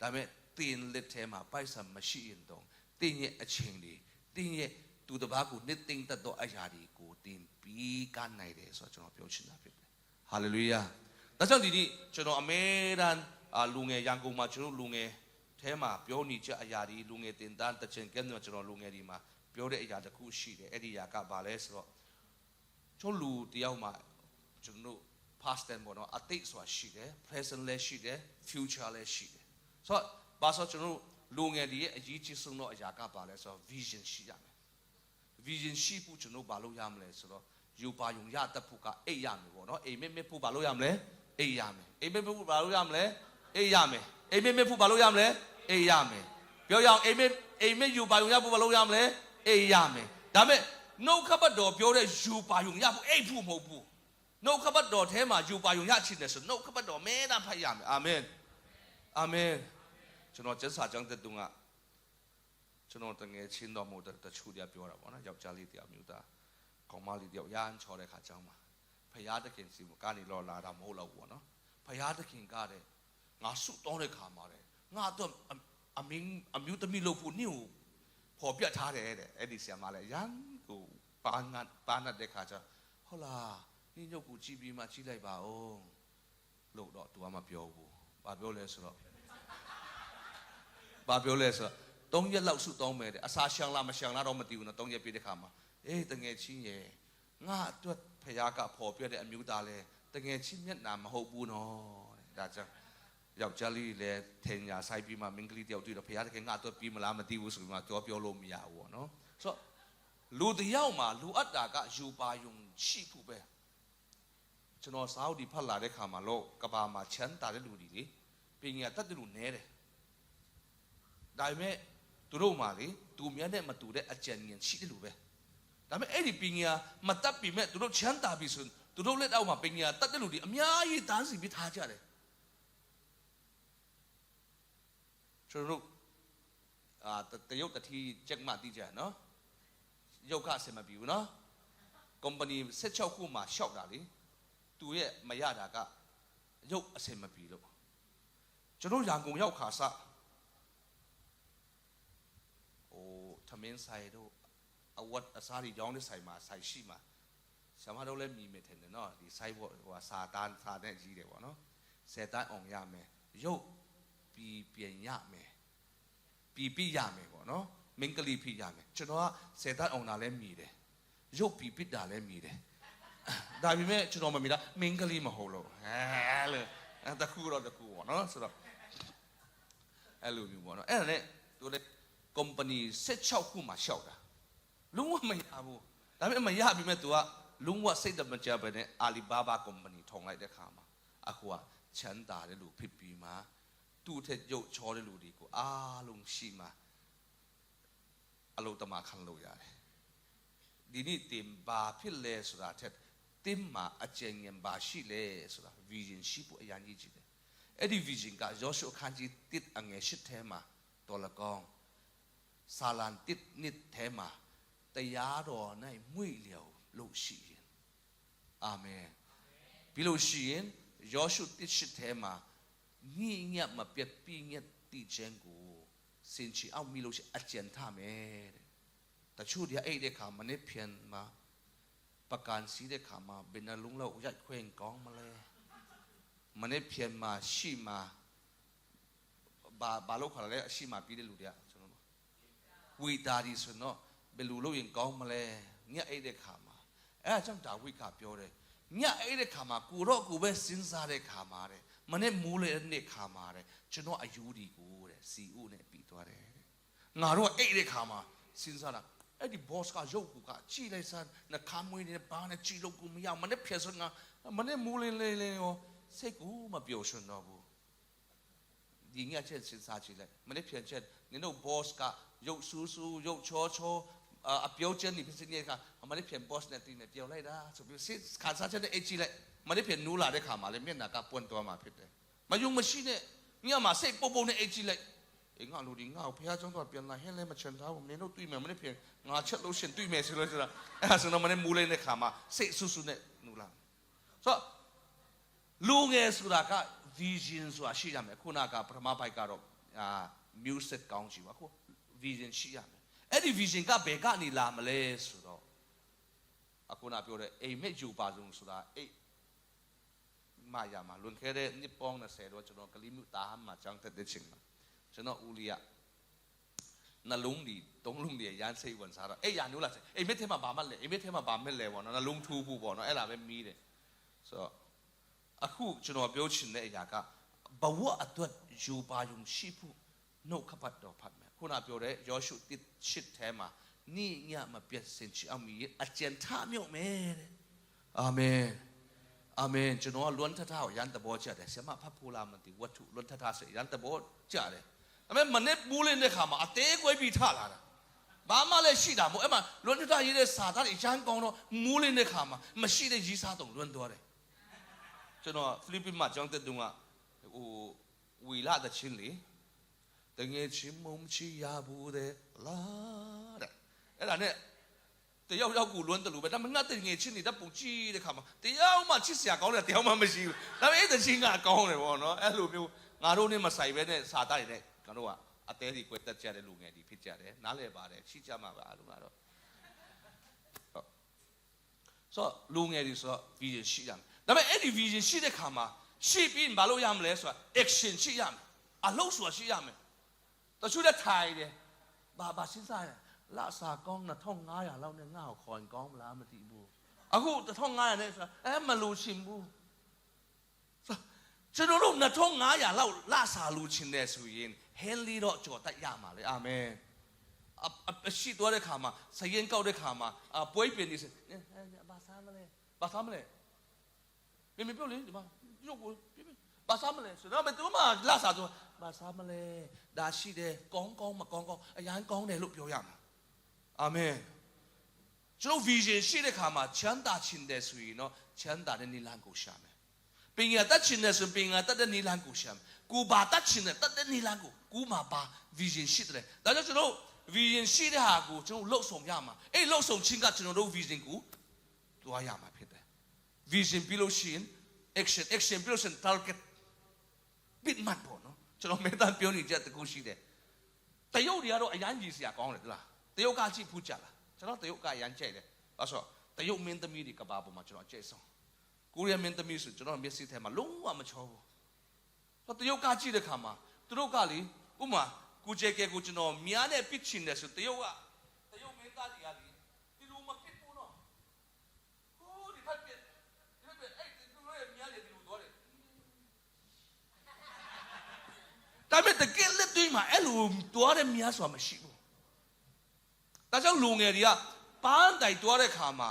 S1: ဒါပေမဲ့တင်လက်ထဲမှာပိုက်ဆံမရှိရင်တော့တင်ရဲ့အချိန်တွေတင်ရဲ့သူတပားကိုနှစ်သိမ့်တတ်သောအရာတွေကိုတင်ပြီးကနိုင်တယ်ဆိုတော့ကျွန်တော်ပြောချင်တာဖြစ်တယ် ဟာလေလုယာဒါကြောင့်ဒီနေ့ကျွန်တော်အမေရန်အာလူငယ်ရန်ကုန်မှာကျွန်တော်လူငယ်အဲမှာပြောနေကြအရာတွေလူငယ်တင်တန်းတချင်ကဲတော့ကျွန်တော်လူငယ်ဒီမှာပြောတဲ့အရာတစ်ခုရှိတယ်အဲ့ဒီအရာကဘာလဲဆိုတော့ကျွန်တော်လူတယောက်မှာကျွန်တော် past tense ပေါ့နော်အတိတ်ဆိုတာရှိတယ် present လည်းရှိတယ် future လည်းရှိတယ်ဆိုတော့ဘာဆိုကျွန်တော်လူငယ်တွေရဲ့အရေးကြီးဆုံးသောအရာကဘာလဲဆိုတော့ vision ရှိရမယ် vision ရှိဖို့ကျွန်တော်ဘာလို့ရမလဲဆိုတော့ ယူပါယုံရတတ်ဖို့ကအိတ်ရမယ်ပေါ့နော်အိမ်မက်မက်ဖို့ဘာလို့ရမလဲအိတ်ရမယ်အိမ်မက်မက်ဖို့ဘာလို့ရမလဲအိတ်ရမယ်အိမ်မက်မက်ဖို့ဘာလို့ရမလဲအိတ်ရမယ်ပြောရအောင်အိမ်မက်အိမ်မက်ယူပါယုံရဖို့ဘာလို့ရမလဲအိတ်ရမယ်ဒါပေမဲ့နှုတ်ခပတ်တော်ပြောတဲ့ယူပါယုံရဖို့အိတ်ဖို့မဟုတ်ဘူးနှုတ်ခပတ်တော်ထဲမှာယူပါယုံရချင်တယ်ဆိုနှုတ်ခပတ်တော်မဲတာဖတ်ရမယ်အာမင်အာမင်ကျွန်တော်ကျမ်းစာကျမ်းတဲ့တုန်းကကျွန်တော်တငယ်ချင်းတော်မို့တချို့တည်းပြောတာပေါ့နော်ယောက်ျားလေးတယောက်မျိုးသား ကောင်မလေးတယောက်ရမ်းချော်တဲ့ခါကြောင်းမှာဖယားသခင်စီမကနေလောလာတာမဟုတ်တော့ဘူးပေါ့နော်ဖယားသခင်ကတဲ့ငါဆုတောင်းတဲ့ခါမှာတဲ့ငါတော့အမင်းအမျိုးသမီးလို့ဖို့နင့်ကိုပေါ်ပြတ်ထားတယ်တဲ့အဲ့ဒီဆရာမလည်းရမ်းကိုပါငတ်ပါနတ်တဲ့ခါကျဟုတ်လားနင့်ညုတ်ကိုကြည့်ပြီးမှကြည့်လိုက်ပါဦးလို့တော့ तू ကမပြောဘူးဘာပြောလဲဆိုတော့ဘာပြောလဲဆိုတော့၃ရက်လောက်ဆုတောင်းမယ်တဲ့အစာရှောင်လားမရှောင်လားတော့မသိဘူးနော်၃ရက်ပြည့်တဲ့ခါမှာ အေးတငယ်ချင်းရဲ့ငါအတွက်ဖခင်ကပေါ်ပြတဲ့အမျိုးသားလဲတငယ်ချင်းမျက်နှာမဟုတ်ဘူးနော်တဲ့ဒါကြောင့်ယောက်ျားလေးလည်းထင်ညာဆိုင်ပြီးမှမင်းကလေးတယောက်တွေ့တော့ဖခင်တကယ်ငါအတွက်ပြီးမလားမသိဘူးဆိုပြီးမှပြောပြောလို့မရဘူးပေါ့နော်ဆိုတော့လူတစ်ယောက်မှာလူအပ်တာကယူပါယုံရှိဖို့ပဲကျွန်တော်စာအုပ်ဒီဖတ်လာတဲ့ခါမှာလို့ကဘာမှာချမ်းသာတဲ့လူတွေလေပညာတတ်တဲ့လူနဲတယ်ဒါပေမဲ့သူတို့မှလေသူများနဲ့မတူတဲ့အကြံဉာဏ်ရှိတယ်လို့ပဲ ဒါပေမဲ့အဲ့ဒီပညာမတတ်ပြီမဲ့သူတို့ချမ်းသာပြီဆိုရင်သူတို့လက်အောက်မှာပညာတတ်တဲ့လူတွေအများကြီးတန်းစီပြီးထားကြတယ်ကျွန်တော်တို့အာတတရုတ်တတိချက်မှတိကြနော်ရုပ်ခအဆင်မပြေဘူးနော်ကုမ္ပဏီ16ခုမှရှောက်တာလေသူရဲ့မရတာကရုပ်အဆင်မပြေလို့ကျွန်တော်ရန်ကုန်ရောက်ခါစဟိုသမင်းဆိုင်တို့ အဝတ်အစားတွေရောင်းတဲ့ဆိုင်မှာဆိုင်ရှိမှာဆရာမတို့လည်းမြည်မယ်ထင်တယ်နော်ဒီဆိုင်ဘောဟိုစာတန်းစာတဲ့ကြီးတယ်ပေါ့နော်ဆယ်တန်းအောင်ရမယ်ရုပ်ပြီးပြင်ရမယ်ပြီးပြရမယ်ပေါ့နော်မင်္ဂလိဖြစ်ရမယ်ကျွန်တော်ကဆယ်တန်းအောင်တာလည်းမြည်တယ်ရုပ်ပြီးပြတာလည်းမြည်တယ်ဒါပေမဲ့ကျွန်တော်မမြည်တာမင်္ဂလိမဟုတ်လို့ဟဲလေအဲ့တခုတော့တခုပေါ့နော်ဆိုတော့အဲ့လိုမျိုးပေါ့နော်အဲ့ဒါနဲ့သူလည်း company 16ခုမှရှောက်တာ လုံးဝမရဘူးဒါပေမဲ့မရပြီမဲ့ तू ကလုံးဝစိတ်တမကြပဲနဲ့ Alibaba company ထုံလိုက်တဲ့ခါမှာအခုကချမ်းသာတဲ့လူဖြစ်ပြီးမှသူ့ထက်ရုပ်ချောတဲ့လူတွေကိုအားလုံးရှိမှအလုတမခံလို့ရတယ်ဒီနေ့တင်ဘာဖြစ်လဲဆိုတာထက်တင်မှာအကျဉ်းဉာဏ်ဘာရှိလဲဆိုတာ vision ရှိဖို့အရင်ကြီးကြည့်တယ်အဲ့ဒီ vision ကယောရှုခန်းကြီးတစ်အငယ်ရှစ်ထဲမှာတော်လကောင်းဆာလန်တစ်နစ်ထဲမှာ တရားတော်၌မွေ့လျော်လို့ရှိရင်အာမင်ပြီးလို့ရှိရင်ယောရှုတစ်ရှိထဲမှာညညမပြတ်ပြင်းညက်တည်ခြင်းကိုစင်ချီအောင်မိလို့ရှိရင်အကျဉ်းထားမယ်တဲ့တချို့ဒီအဲ့ဒီခါမနေ့ပြန်မှာပကန်စီတဲ့ခါမှာဘယ်နှလုံးလောက်ရိုက်ခွင့်ကောင်းမလဲမနေ့ပြန်မှာရှိမှာဘာဘာလို့ခါလဲအရှိမှာပြီးတဲ့လူတွေကကျွန်တော်တို့ဝိတာဒီဆိုတော့ ဘယ်လိုလုပ်ရင်ကောင်းမလဲညအိတ်တဲ့ခါမှာအဲ့ဒါကြောင့်ဒါဝိကပြောတယ်ညအိတ်တဲ့ခါမှာကိုတော့ကိုပဲစဉ်းစားတဲ့ခါမှာတဲ့မမနေ့မိုးလေနေ့ခါမှာတဲ့ကျွန်တော်အယူဒီကိုတဲ့စီဦးနဲ့ပြီးသွားတယ်တဲ့ငါတို့ကအိတ်တဲ့ခါမှာစဉ်းစားတာအဲ့ဒီ boss ကရုပ်ကူကကြည်လိုက်စမ်းနှခမ်းမွေးနေဘာနဲ့ကြည်လို့ကူမရမနေ့ဖြတ်စငါမနေ့မိုးလေလေလေရောစိတ်ကူမပျော်ရွှင်တော့ဘူးဒီငါချက်စဉ်းစားကြည့်လိုက်မနေ့ပြန်ချက်နင်တို့ boss ကရုပ်ဆူဆူရုပ်ချောချော အာအပြောချက်နေဖြစ်နေကမနေ့ပြန် boss နဲ့တင်းနေပြောလိုက်တာဆိုပြီးစစ်ခါစားချက်နဲ့အကြည့်လိုက်မနေ့ပြန်နိုးလာတဲ့ခါမှာလေမျက်နှာကပွင့်သွားမှာဖြစ်တယ်မယုံမရှိနဲ့ညမှာစိတ်ပုတ်ပုတ်နဲ့အကြည့်လိုက်အေးငါလူဒီငါ့ကိုဖះကျောင်းတော့ပြန်လာဟင်းလဲမချန်သားဘူးနင်တို့တွေ့မယ်မနေ့ပြန်ငါချက်လို့ရှင်တွေ့မယ်ဆိုလို့ဆိုတာအဲ့ဒါဆိုတော့မနေ့မူးလေးတဲ့ခါမှာစိတ်ဆူဆူနဲ့နိုးလာဆိုတော့လူငယ်ဆိုတာက vision ဆိုတာရှိရမယ်ခုနကပထမဘိုက်ကတော့အာ music ကောင်းကြည့်ပါခု vision ရှိရမယ် အဲ့ဒီ vision ကဘယ်ကနေလာမလဲဆိုတော့အခုနပြောတဲ့အိမ်မက်ယူပါဆုံးဆိုတာအိတ်မရမှာလွန်ခဲ့တဲ့နှစ်ပေါင်း20တော့ကျွန်တော်ကလေးမျိုးတာမှာចောင်းတက်တဲ့ချိန်မှာကျွန်တော်ဦးလီယာနှလုံးဒီသုံးလုံးဒီရမ်းစိတ်ဝင်စားတော့အဲ့ရနိုးလာစေအိမ်မက်ထဲမှာဘာမှလဲအိမ်မက်ထဲမှာဘာမှလဲပေါ့နော်နှလုံးထူးဖို့ပေါ့နော်အဲ့ဒါပဲမီးတယ်ဆိုတော့အခုကျွန်တော်ပြောချင်တဲ့အရာကဘဝအတွက်ယူပါယုံရှိဖို့နှုတ်ခပတ်တော်ဖတ်မယ် ခုနပြောတဲ့ယောရှုတစ်ချစ်ထဲမှာနိညမပြတ်စင်ချအောင်မီအကျဉ်ထမြုပ်မယ်တဲ့အာမင်အာမင်ကျွန်တော်ကလွန်ထထကိုရန်တဘောချတယ်ဆရာမဖတ်ဖို့လားမသိဝတ္ထုလွန်ထထဆိုရန်တဘောချတယ်အမေမနေ့ပူးလင်းတဲ့ခါမှာအသေးကွဲပြီးထလာတာဘာမှလည်းရှိတာမဟုတ်အဲ့မှာလွန်ထထရေးတဲ့စာသားတွေရန်ကောင်းတော့မူးလင်းတဲ့ခါမှာမရှိတဲ့ရီးစားတုံလွန်သွားတယ်ကျွန်တော်ဖိလိပ္ပိမှာကျောင်းတက်တုန်းကဟိုဝီလာတဲ့ချင်းလေတ ငယ်ချင်းမုံချီရဘူးတဲ့လာတဲ့အဲ့ဒါနဲ့တယောက်ယောက်ကိုလွန်းတယ်လို့ပဲဒါမှငါတငယ်ချင်းနေတဲ့ပုံကြည့်တဲ့ခါမှာတယောက်မှချစ်စရာကောင်းတယ်တယောက်မှမရှိဘူးဒါပေမဲ့အဲ့တချင်းကကောင်းတယ်ပေါ့နော်အဲ့လိုမျိုးငါတို့နဲ့မဆိုင်ပဲနဲ့စာသားတွေနဲ့ငါတို့ကအသေးစီကွက်တက်ကြတဲ့လူငယ်တွေဖြစ်ကြတယ်နားလည်ပါတယ်ရှိကြမှာပါလို့ကတော့ဆိုတော့လူငယ်တွေဆိုတော့ vision ရှိရမယ်ဒါပေမဲ့အဲ့ဒီ vision ရှိတဲ့ခါမှာရှိပြီးဘာလို့ရမလဲဆိုတာ action ရှိရမယ်အလုပ်ဆိုတာရှိရမယ် တချို့တဲ့ထိုင်တယ်ဘာဘာစဉ်းစားရလာစာကောင်း2500လောက်နဲ့ငါ့ကိုခေါ်ရင်ကောင်းမလားမသိဘူးအခု1500နဲ့ဆိုတာအဲမလို့ရှင်ဘူးဆိုကျွန်တော်တို့2500လောက်လာစာလူချင်းတယ်ဆိုရင်ဟဲလီတော့ကြော်တက်ရမှာလေအာမင်အအရှိသွားတဲ့ခါမှာစရင်ကောက်တဲ့ခါမှာအပွဲပြင်နေစဘာစားမလဲဘာစားမလဲမင်းမပြောလေဒီမှာရုပ်ကိုပြပြဘာစားမလဲဆိုတော့မသူမလာစားဆို ဘာစားမလဲဒါရှိတယ်ကောင်းကောင်းမကောင်းကောင်းအရန်ကောင်းတယ်လို့ပြောရမှာအာမင်ကျွန်တော် vision ရှိတဲ့ခါမှာချမ်းသာခြင်းတယ်ဆိုရင်တော့ချမ်းသာတဲ့နိလန်ကိုရှာမယ်ပင်ရတတ်ခြင်းတယ်ဆိုပင်ရတတ်တဲ့နိလန်ကိုရှာမယ်ကိုဘာတတ်ခြင်းတယ်တတ်တဲ့နိလန်ကိုကိုမှာပါ vision ရှိတယ်ဒါကြောင့်ကျွန်တော် vision ရှိတဲ့ဟာကိုကျွန်တော်လှုပ်ဆောင်ရမှာအဲ့လှုပ်ဆောင်ခြင်းကကျွန်တော်တို့ vision ကိုတွားရမှာဖြစ်တယ် vision ပြီးလို့ရှိရင် action action ပြီးလို့ရှိရင် target ဘစ်မှတ်ပေါ့နော် ကျွန်တော်မေတ္တာပြောနေချက်တကူရှိတယ်တရုတ်တွေကတော့အရန်ကြီးစရာကောင်းတယ်သလားတရုတ်ကကြည့်ဖူးကြလားကျွန်တော်တရုတ်ကအရန်ကြိုက်တယ်အဲဆိုတရုတ်မင်းသမီးတွေကဘာပေါ်မှာကျွန်တော်အကျိတ်ဆုံးကိုရီးယားမင်းသမီးဆိုကျွန်တော်မျက်စိထဲမှာလုံးဝမချောဘူးဆိုတရုတ်ကကြည့်တဲ့ခါမှာသူတို့ကလေဥမာကိုကျဲကဲကိုကျွန်တော်မြားနဲ့ပစ်ချင်တယ်ဆိုတရုတ်ကတရုတ်မင်းသားတွေကလေဒီလိုမပစ်ဘူးနော် ဟိုးဒီဖက်ပြက်ဒီဖက်ပြက်အဲ့ဒီလူရဲ့မြားလေဒီလိုသွားတယ် ဒါပေမဲ့တကယ်လက်တွေ့မှာအဲ့လိုသွားတဲ့မြားဆိုတာမရှိဘူးဒါကြောင့်လူငယ်တွေကပန်းတိုင်သွားတဲ့ခါမှာ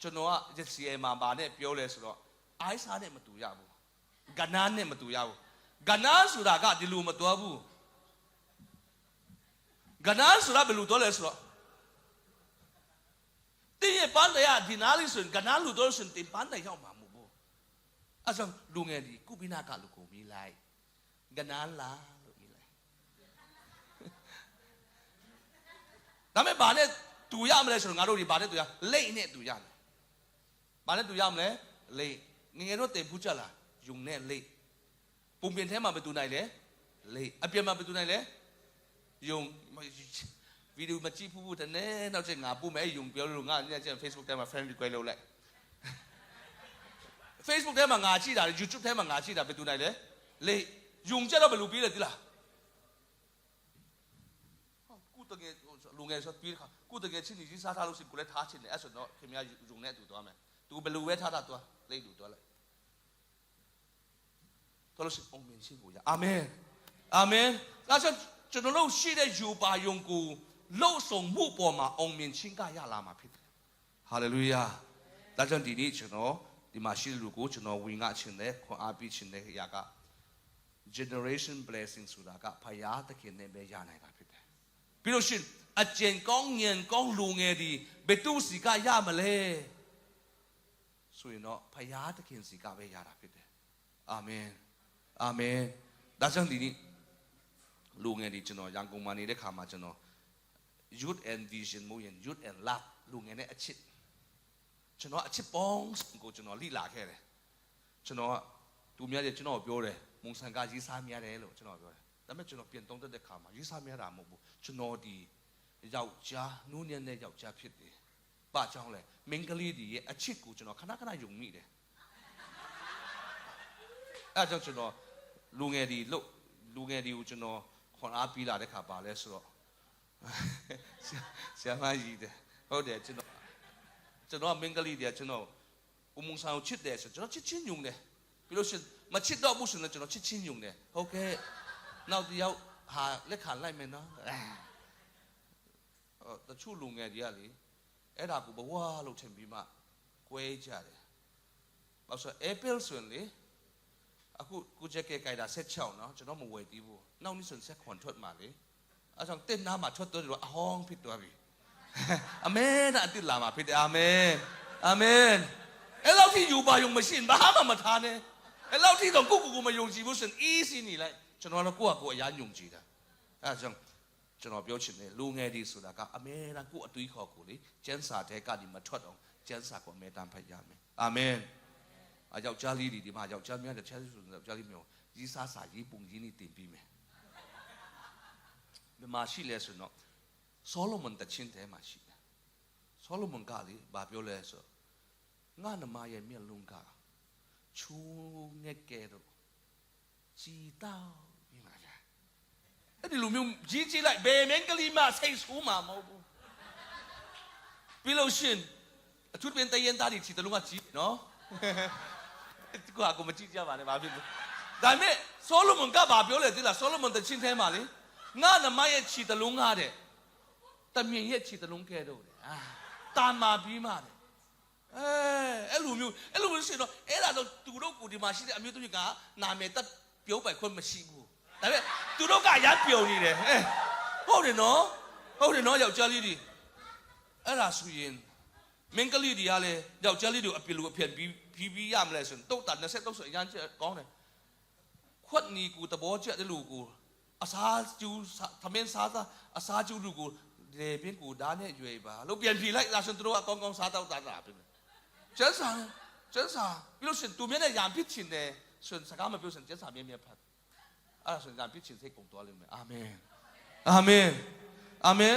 S1: ကျွန်တော်က CM မှာဗာနဲ့ပြောလဲဆိုတော့အိုက်စားနဲ့မတူရဘူးကနားနဲ့မတူရဘူးကနားဆိုတာကဒီလိုမသွားဘူးကနားဆိုတာဘယ်လိုသွားလဲဆိုတော့တင်းရဲ့ပန်းတရားဒီနားလေးဆိုရင်ကနားလူတော့ဆိုရင်တင်ပန်းတရားရောက်မှာမဟုတ်ဘူးအဲဆိုလူငယ်ဒီကုပိနာကလူကိုမြည်လိုက် ကနားလာလို့မြည်လိုက်ဒါမဲ့ဘာနဲ့တူရမလဲဆိုတော့ငါတို့ဒီဘာနဲ့တူရလိတ်နဲ့တူရမယ်ဘာနဲ့တူရမလဲလိတ်ငယ်ငယ်တော့တင်ဖူးကြလားယုံနဲ့လိတ်ပုံပြင်ထဲမှာမတူနိုင်လေလိတ်အပြင်မှာမတူနိုင်လေယုံဗီဒီယိုမကြည့်ဘူးတနေ့နောက်ချက်ငါပို့မယ်ယုံပြောလို့ငါညချက် Facebook ထဲမှာ friend request လုပ်လိုက် Facebook ထဲမှာငါကြည့်တာ YouTube ထဲမှာငါကြည့်တာဘယ်သူနိုင်လဲလေ ယုံချက်တော့ဘယ်လိုပြီးလဲဒီလားဟာကုတကယ်လူငယ်ဆိုပြီးခါကုတကယ်ချင်းကြီးစားထားလို့ရှိရင်ကိုလည်းထားချင်တယ်အဲ့ဆိုတော့ခင်ဗျာယုံနဲ့တူသွားမယ်သူဘယ်လိုပဲထားတာသွားလိတ်တူသွားလိုက်တော်လို့ရှိရင်အောင်မြင်ခြင်းကိုရအာမင်အာမင်ဒါကြောင့်ကျွန်တော်တို့ရှိတဲ့ယူပါယုံကိုလှုပ်ဆောင်မှုပေါ်မှာအောင်မြင်ခြင်းကရလာမှာဖြစ်တယ်ဟာလေလုယာဒါကြောင့်ဒီနေ့ကျွန်တော်ဒီမှာရှိတဲ့လူကိုကျွန်တော်ဝင်ငါခြင်းနဲ့ခွန်အားပေးခြင်းနဲ့ရာက generation blessing ဆိုတာကဖယားသခင်နဲ့ပဲရနိုင်တာဖြစ်တယ်ပြီးလို့ရှိရင်အကျင့်ကောင်းဉာဏ်ကောင်းလူငယ်ဒီဘယ်သူစီကရမလဲဆိုရင်တော့ဖယားသခင်စီကပဲရတာဖြစ်တယ်အာမင်အာမင်ဒါကြောင့်ဒီနေ့လူငယ်ဒီကျွန်တော်ရန်ကုန်မှာနေတဲ့ခါမှာကျွန်တော် youth and vision မို့ရင် youth and love လူငယ်နဲ့အချစ်ကျွန်တော်အချစ်ပေါင်းစုံကိုကျွန်တော်လိလာခဲ့တယ်ကျွန်တော်ကသူများတွေကျွန်တော်ကိုပြောတယ် မုံဆန်ကရေးစားများတယ်လို့ကျွန်တော်ပြောတယ်ဒါပေမဲ့ကျွန်တော်ပြန်သုံးသပ်တဲ့ခါမှာရေးစားများတာမဟုတ်ဘူးကျွန်တော်ဒီယောက်ျားနူးညံ့တဲ့ယောက်ျားဖြစ်တယ်။ဘာကြောင့်လဲမင်းကလေးဒီရဲ့အချစ်ကိုကျွန်တော်ခဏခဏယုံမိတယ်။အဲဒါကြောင့်ကျွန်တော်လူငယ်ဒီလို့လူငယ်ဒီကိုကျွန်တော်ခွန်အားပေးလာတဲ့ခါပါလဲဆိုတော့ဆရာမကြီးတယ်ဟုတ်တယ်ကျွန်တော်ကျွန်တော်မင်္ဂလိတယ်ကျွန်တော်ဦးမုံဆောင်ချစ်တယ်ဆိုကျွန်တော်ချစ်ချင်းညုံတယ် ပြီးလို့ရှိရင်မချစ်တော့ဘူးဆိုရင်ကျွန်တော်ချစ်ချင်းညုံတယ်ဟုတ်ကဲ့နောက်တစ်ယောက်ဟာလက်ခံလိုက်မယ်နော်အဲတချို့လူငယ်တွေကလေအဲ့ဒါကိုဘဝလို့ထင်ပြီးမှကွဲကြတယ်ဘာလို့ဆို April ဆိုရင်လေအခုကိုချက်ကဲကြိုက်တာ16နော်ကျွန်တော်မဝယ်သေးဘူးနောက်နေ့ဆိုရင်16ထွက်မှာလေအဲကြောင့်တစ်နာမှာထွက်သွားတယ်လို့အဟောင်းဖြစ်သွားပြီအမင်အတစ်လာမှာဖြစ်တယ်အာမင်အာမင်အဲ့လောက်ထိယူပါယုံမရှိရင်ဘာမှမထားနဲ့ အဲ့လောက်ထိတော့ကိုကိုကိုမယုံကြည်ဘူးဆိုရင် easy နေလိုက်ကျွန်တော်တော့ကိုယ့်အကိုအရာယုံကြည်တာအဲကြောင့်ကျွန်တော်ပြောချင်တယ်လူငယ်ဒီဆိုတာကအမေရာကိုယ့်အတွေးခေါ်ကိုလေကျန်းစာတဲ့ကနေမထွက်အောင်ကျန်းစာကိုအမေတန်ဖတ်ရမယ်အာမင်အယောက်ျားလေးဒီဒီမှာယောက်ျားများတဲ့ချဲဆိုယောက်ျားလေးမျိုးကြီးစားစာရေးပုံကြီးနေတင်ပြီးမယ်ဘယ်မှာရှိလဲဆိုတော့ဆောလမန်တချင်းတဲမှာရှိတယ်ဆောလမန်ကလေဘာပြောလဲဆိုငါနမရဲ့မျက်လုံးက ချူငက်ကဲတော့ကြည်တောက်ပြီးပါလားအဲ့ဒီလူမျိုးကြီးကြီးလိုက်ဘယ်မင်းကလေးမှစိတ်ဆိုးမှာမဟုတ်ဘူးပြီးလို့ရှရင်အထူးပင်တရင်သားတွေချီတလုံးကကြီးနော်ဒီကွာကိုမကြည့်ကြပါနဲ့ဘာဖြစ်လို့ဒါပေမဲ့ဆောလမန်ကဘာပြောလဲသိလားဆောလမန်တချင်းထဲမှာလေငါနမရဲ့ခြေတလုံးငါတဲ့တမြင်ရဲ့ခြေတလုံးကဲတော့တယ်အာတာမာပြီးမှတယ် အဲအဲ့လိုမျိုးအဲ့လိုမျိုးရှိတော့အဲ့ဒါတော့သူတို့ကိုဒီမှာရှိတဲ့အမျိုးသမီးကနာမည်တက်ပြုံးပိုက်ခွင့်မရှိဘူးဒါပေမဲ့သူတို့ကရပြုံနေတယ်အဲဟုတ်တယ်နော်ဟုတ်တယ်နော်ယောက်ျားလေးတွေအဲ့ဒါဆိုရင်မင်္ဂလိတွေကလည်းယောက်ျားလေးတွေအပြစ်လို့အဖြစ်ပြီးပြီးပြီးရမလဲဆိုရင်တုတ်တာ20တုတ်ဆိုအရန်ချက်ကောင်းတယ်ခွတ်နီကူတဘောချက်တဲ့လူကိုအစားကျူးသမင်းစားသားအစားကျူးလူကိုလေပင်ကိုဓာတ်နဲ့ရွေပါလို့ပြန်ဖြေလိုက်လာရှင်တို့ကအကောင်းကောင်းစားတော့တာတာပြင် ကျန်းစာကျန်းစာပြီးလို့ရှင်သူမျက်နဲ့ရံပစ်ချင်တယ်ရှင်စကားမပြောရှင်ကျန်းစာမြဲမြဲဖတ်အဲ့ဒါဆိုရင်ရံပစ်ချင်စိတ်ကုန်သွားလိမ့်မယ်အာမင်အာမင်အာမင်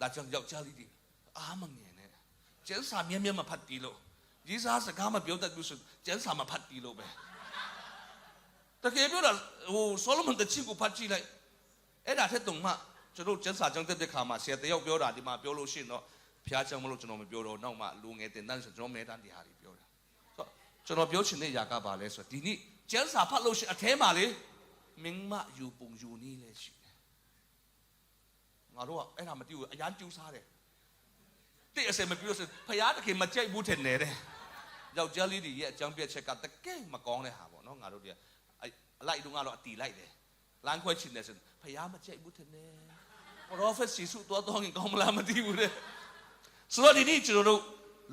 S1: ဒါကြောင့်ယောက်ျားလေးတွေအာမငယ်နဲ့ကျန်းစာမြဲမြဲမဖတ်တီးလို့ဒီစားစကားမပြောတတ်ဘူးရှင်ကျန်းစာမဖတ်တီးလို့ပဲတကယ်ပြောတာဟိုဆောလမန်တချစ်ကိုဖတ်ကြည့်လိုက်အဲ့ဒါထက်တုံမှကျွန်တော်ကျန်းစာကြောင့်တက်တဲ့ခါမှာဆရာတယောက်ပြောတာဒီမှာပြောလို့ရှိရင်တော့ ဖျားချောင်းမလို့ကျွန်တော်မပြောတော့နောက်မှလူငယ်တင်တန်းဆိုကျွန်တော်မဲတန်းဒီဟာတွေပြောတာဆိုကျွန်တော်ပြောချင်တဲ့ຢာကပါလဲဆိုဒီနေ့ကျန်းစာဖတ်လို့ရှိရင်အแทမှာလေမင်းမယူပုံယူနည်းလဲရှိတယ်ငါတို့ကအဲ့ဒါမသိဘူးအရန်ကျူးစားတယ်တိတ်အစင်မပြောစဖျားတခင်မကြိုက်ဘူးထင်နေတယ်ယောက်ျားလေးတွေရဲ့အကြောင်းပြချက်ကတကယ်မကောင်းတဲ့ဟာပေါ့နော်ငါတို့တွေက အလိုက်တော့ငါတော့အတီလိုက်တယ်လမ်းခွဲချင်တယ်ဆိုဖယားမကြိုက်ဘူးထင်တယ်ပရောဖက်စီစုတော့တော့ရင်ကောင်းမလားမသိဘူးလေ ဆိုတော့ဒီနေ့ကျွန်တော်တို့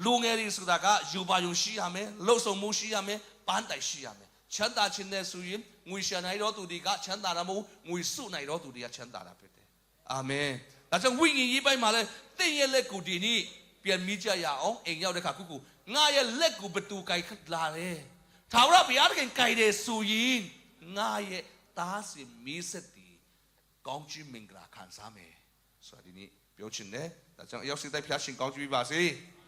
S1: လူငယ်တွေဆိုတာကယူပါယုံရှိရမယ်လှုပ်ဆောင်မှုရှိရမယ်ပန်းတိုင်ရှိရမယ်ချမ်းသာခြင်းနဲ့ဆိုရင်ငွေရှာနိုင်တော့သူတွေကချမ်းသာတာမဟုတ်ငွေစုနိုင်တော့သူတွေကချမ်းသာတာဖြစ်တယ်အာမင်ဒါကြောင့်ဝိညာဉ်ရေးပိုင်းမှာလဲတင့်ရဲ့လက်ကိုဒီနေ့ပြန်မိကြရအောင်အိမ်ရောက်တဲ့ခါကုကုငါရဲ့လက်ကိုဘသူကြိုက်လာတယ်ထာဝရဘုရားသခင်ကြိုက်တယ်ဆိုရင်ငါရဲ့သားစင်မီးဆက်တီကောင်းချီးမင်္ဂလာခံစားမယ်ဆိုတာဒီနေ့ပြောချင်တယ် ဒါကြောင့်အရောက်စိတ်တိုက်ဖျားရှင်ကောင်းချီးပေးပါစေ။